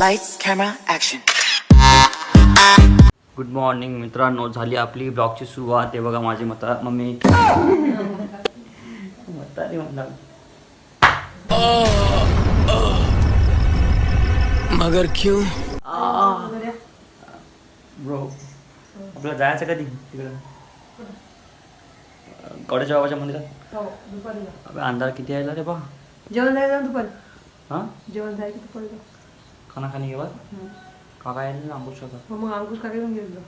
Lights, camera, action. Good morning मित्रांनो. झाली आपली ब्लॉगची सुरुवात. हे बघा माझी मता मम्मी. म्हातारी मगर क्यों? ब्रो आपल्याला जायचं कधी? तिकडं? बाबाच्या मंदिरात? हो दुपारी जा. अबे अंधार किती यायला रे बा. जेवण जायचं दुपारी? हां? जेवण जायचं दुपारी जा. खाना खाणी घेवा. काका यायला ना अंबुश काका. हो, मग अंकुश काका येऊन गेलो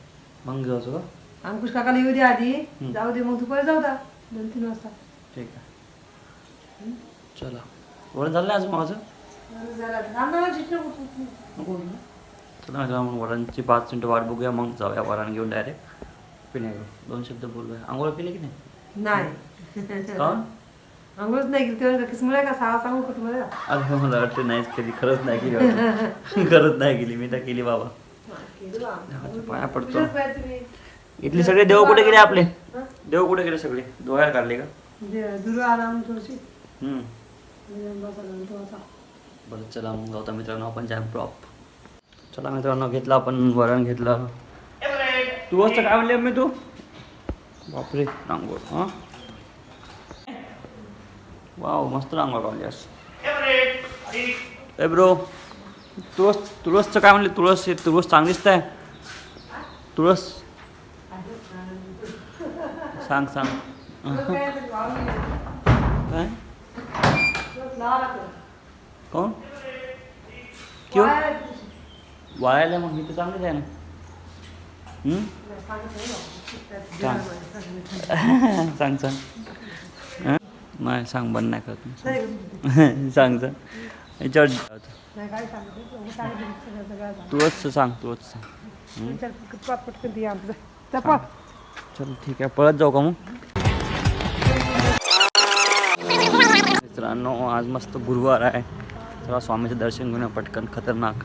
मग घेवायचं का? अंकुश काकाला येऊ दे आधी. जाऊ दे मग दुपारी जाऊ दा. दोन तीन वाजता. ठीक आहे. चला. वरण झालं अजून माझं? झालं. थांब ना, चिठ्ठी नको. नको ना. चला मग वरांची पाच मिनटं वाट बघूया मग जाऊया वरण घेऊन डायरेक्ट पिणे दोन शब्द बोलूया. आंघोळ केली की नाही? नाही. का? अंघोळच नाही केली तेव्हा किसमुळे का सहा सांगू का तुम्हाला? अरे मला वाटतं नाहीच केली खरंच नाही केली वाटतं. खरंच नाही केली मी तर केली बाबा. देवाच्या पाया पडतो. तुम्ही. इथले सगळे देव कुठे गेले आपले? देव कुठे गेले सगळे? डोळ्यात काढले का? जे दुर्वा आला हम्म. बरं चला मग जाऊ मित्रांनो आपण जॅम ड्रॉप चला मित्रांनो घेतला आपण वरण घेतलं. तू असं काय म्हणले मी तू? बापरे रांगोळ हां? वाव मस्त रांगोळ काढलीस ए ब्रो तुळस तुळसचं काय म्हणले तुळस हे तुळस चांगली दिसत तुळस सांग सांग काय तरी वाळून गेलं. काय तुळस लावावं लागतं. कोण क्यों वाळायला तुळशी. वाळायला मग मी तर चांगलीच आहे ना हम्म? नाही, सांगत नाही बाबा. सांग सांग सांग हं? नाही सांग बंद नाही करत सांग सांग. याच्यावर. तूच सांग. तूच सांग चल, ठीक आहे पळत जाऊ का मग? मित्रांनो आज मस्त गुरुवार आहे. चला स्वामीचं दर्शन घेऊन पटकन खतरनाक.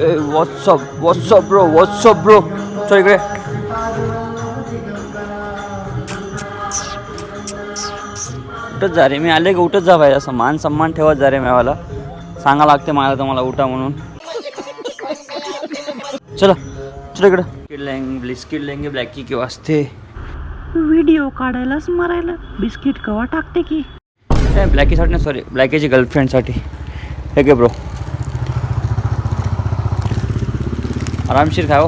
ए what's up what's up bro what's up bro चल इकडे उठत जा रे मी आले की? उठत जा भाई असं मान सन्मान ठेवत जा रे मेवाला. सांगा लागते मला तुम्हाला उठा म्हणून. चला चल इकडं. बिस्किट लेंगे बिस्किट लेंगे ब्लॅकी किंवा असते? व्हिडिओ काढायलाच मारायला. बिस्किट कवा टाकते की? ब्लॅकीसाठी नाही सॉरी ब्लॅकीची गर्लफ्रेंडसाठी हे ब्रो आरामशीर काय हो.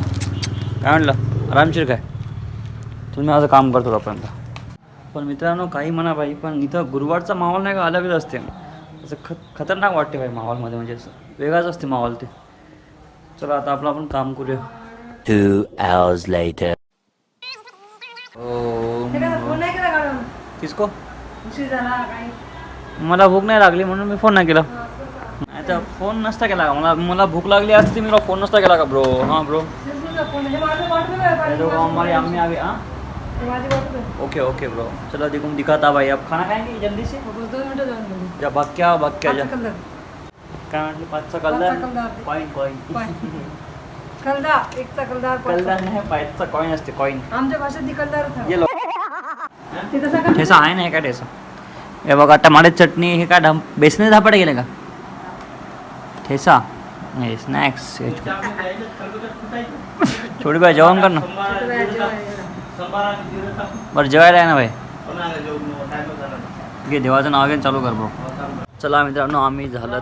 काय म्हणलं? आरामशीर काय तुम्ही माझं काम करतो तोपर्यंत. पण मित्रांनो काही म्हणा भाई पण इथं गुरुवारचा माहोल नाही का? अलगच असते. असं ख खतरनाक वाटते भाई माहोलमध्ये. म्हणजे असं वेगळाच असते माहोल ते. चला आता आपलं आपण काम करूया. Two hours later. ते काय फोन नाही केला काढून किसको? उशीर झाला काही. मला भूक नाही लागली म्हणून मी फोन नाही केला. तर फोन नसता केला का मला मला भूक लागली असती मी फोन नसता केला का ब्रो हां ब्रो तुझा फोन हे माझं वाटलं काय पाणी? हमारी अम्मी आ गई हाँ हे माझी वाटलं ओके ओके ब्रो चलो देखो दिखाता भाई अब खाना खाएंगे जल्दी से दोन मिनिटं जाऊन गेली. या भक्क्या भक्क्या जा. काय म्हटलं पाचचा कलदार कलदार. Coin coin. कलदा एकचा कलदार. कलदार नाही पाचचा कॉईन असते कॉईन आमच्या भाषेत ती कलदारच आहे. ये लो ते तसं का ठेसा आहे ना हे काय ठेसा हे बघा टमाटे चटणी हे काय बेसने धापडे गेले का ठेसा हे स्नॅक्स छोटी बाय जेवण कर ना. बरं जेवायला आहे ना भाई. घे देवाचं नाव घेऊन चालू कर ब्रो चला मित्रांनो आम्ही झालं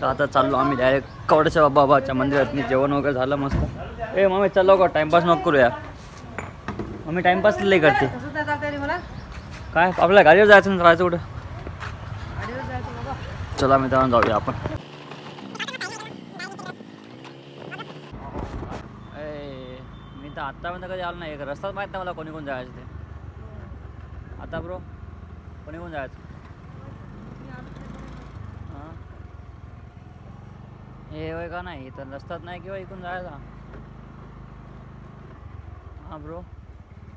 तर आता चाललो आम्ही डायरेक्ट कवडच्या बाबाच्या मंदिरात मी जेवण वगैरे झालं मस्त. ए मम्मी चाललो का टाइमपास नको करूया. मम्मी टाइमपास लई करते. काय आपल्या गाडीवर जायचं ना राहायचं कुठं? जायचं बाबा चला मित्रांनो जाऊया आपण. मी तर आत्तापर्यंत कधी आलो नाही. रस्ताच माहीत नाही मला कोणी कोण जायचं ते. आता ब्रो कोणी कोण जायचं? हे? होय का नाही? तर रस्ताच नाही किंवा इकडून जायचा हां ब्रो.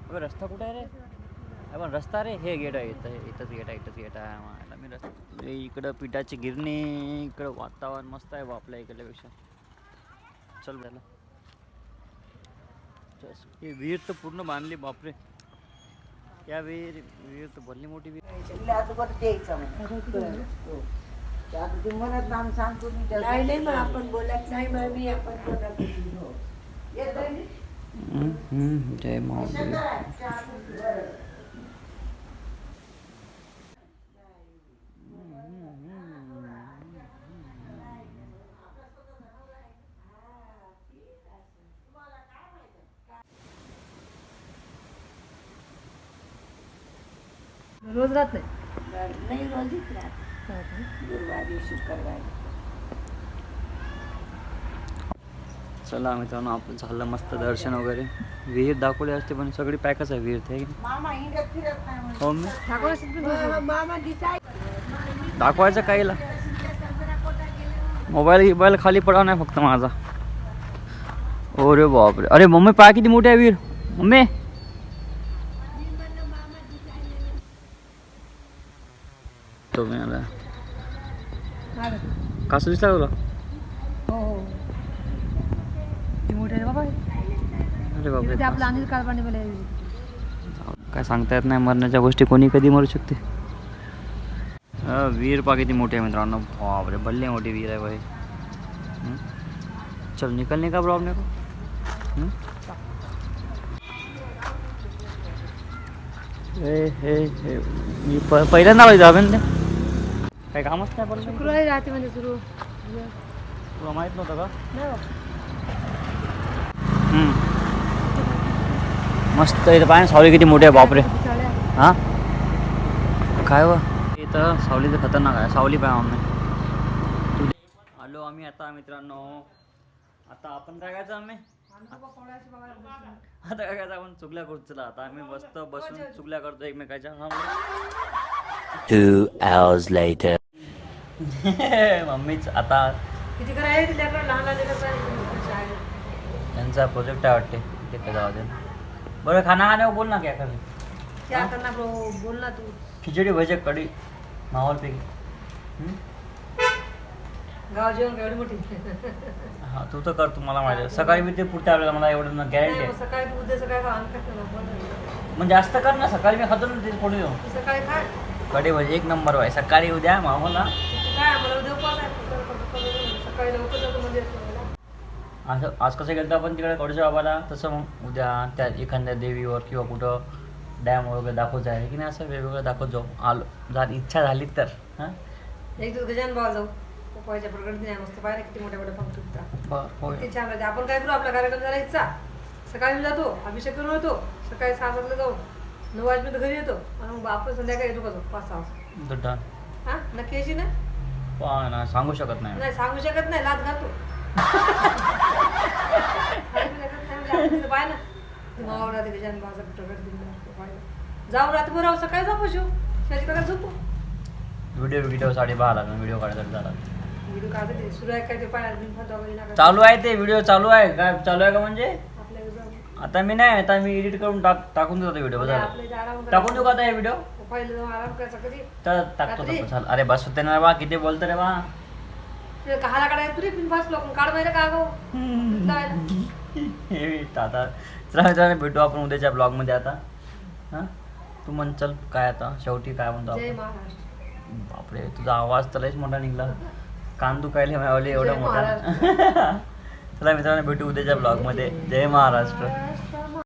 अबे रस्ता कुठे आहे रे? पण रस्ता रे हे गेट आहे इथं इथंच गेट आहे इथंच गेट आहे मायला मी रस्ता ए, इकडं पिठाची गिरणी इकडं वातावरण मस्त आहे बा आपल्या इकडल्यापेक्षा. चल झालं. ही विहीर तर पूर्ण बांधली बापरे. या विहीर विहीर तर भरली मोठी विहीर नाही नाही मग आपण बोलत नाही बोलत जय माऊली. रोज राहत नाही? नाही रोजीच राहत. गुरुवारी शुक्रवारी. चला मित्रांनो आपलं झालं मस्त दर्शन वगैरे. विहीर दाखवली असते पण सगळी पॅकच आहे विहीर ते. मामा हिंडत फिरत नाही म्हणून. हो मी ठाकूर असेल पण रोज मग मामा दिसाय दाखवायचं काहीला. मोबाईल गिबाईल खाली पडाव नाही फक्त माझा. अरे बापरे. अरे मम्मी पाय किती मोठी आहे वीर मम्मी! तो मी आला कसं दिसला तुला? हो हो. बाबा. काय सांगता येत नाही मरण्याच्या गोष्टी कोणी कधी मरू शकते? वीर पा किती मोठी आहे मित्रांनो. बापरे भल्ली मोठी वीर आहे भाई. हं? चल निकलने का प्रॉब्लेम को हं? हे हे मी पहिल्यांदा पाहिजे ते काही कामच नाही पडलं शुक्रवारी राहते म्हणजे सुरू. तुला माहीत नव्हतं का? नाही बाबा हं. मस्त इथं पाय ना सावली किती मोठी आहे बापरे. साड्या. हा? काय व? इथं सावली तर खतरनाक आहे सावली पाय आम्ही. आलो आम्ही आता मित्रांनो. आता आपण काय करायचं आम्ही? आता काय करायचं आपण? चुगल्या करू चला आता. आम्ही बसतो बसून चुगल्या करतो एकमेकाच्या. हा Two hours later. मम्मीच आता किती करायला ते लेकरं लहान. शाळेत. त्यांचा प्रोजेक्ट आहे वाटते. ते काय जाऊ दे. बरं खाना खाण्यावर बोल ना काय कर क्या करना ब्रो बोल ना तू. खिचडी भजे कढी माहोलपैकी हं? गाव जेवण एवढी मोठी. हा तू तर कर तुम्हाला माहिती. सकाळी मी ते पुढच्या आपल्याला मला एवढं गॅरंटी नाही, आहे. सकाळी तू उद्या सकाळी. मग जास्त कर ना सकाळी मी खातो ना ते पुढे येऊ सकाळी खा. कढी भजी एक नंबर आहे सकाळी उद्या मामाला तू काय आम्हाला उद्या उपवास आहे. सकाळी लवकर जातो म्हणजे असं आज कसं गेलं आपण तिकडे कडच्या बाबाला? तसं मग उद्या त्या एखाद्या देवीवर किंवा कुठं डॅम वगैरे दाखवत आहे की नाही असं वेगवेगळं दाखवत जाऊ. आलो जर इच्छा झाली तर हां? एक दिवस गजान भाव जाऊ. पप्पाच्या प्रकट नाही मस्त पाहिजे किती मोठ्या मोठ्या होय. किती छान राहते आपण काय करू? आपला कार्यक्रम झाला इच्छा सकाळी जातो अभिषेक करून येतो. सकाळी सहा सातला जाऊ. नऊ वाजपर्यंत घरी येतो. आणि मग आपण संध्याकाळी येतो का पाच सहा वाजता. हा? नक्की यायची ना? पण ना सांगू शकत नाही. नाही सांगू शकत नाही लाच घालतो. सांगू शकत नाही म्हणजे आपण तिथं पाय ना दिला जाऊ राहू सकाळी जाऊ त्याची काय झोपू व्हिडिओ व्हिडिओ पाहा लागला व्हिडिओ काढायसाठी झाला व्हिडिओ काढते ते सुरू आहे काय ते पाय बिन फाटा वगैरे नका चालू आहे ते व्हिडिओ चालू आहे. काय चालू आहे का म्हणजे? जाऊ आता मी नाही आता मी एडिट करून टाक टाकून देतो व्हिडिओ आपल्या बघा इथं आराम टाकून देऊ का आता हे व्हिडिओ पहिले जाऊन आराम करायचा कधी? तर टाकतो रात्री? टाकतो चाल. अरे बस होते ना बा किती बोलतो रे बा ते कहाला काढायला तुरी? पिन फास लोक काढ माहिती का गो लावायला. हे आता चला मित्रांनो भेटू आपण उद्याच्या ब्लॉगमध्ये आता. हां? तू म्हण चल काय आता? शेवटी काय म्हणतो जय आपण महाराष्ट्र. बापरे तुझा आवाज तर लयच मोठा निघला. कान दुखायले मावले एवढा जय मोठा चला मित्रांनो भेटू उद्याच्या ब्लॉगमध्ये. जय महाराष्ट्र.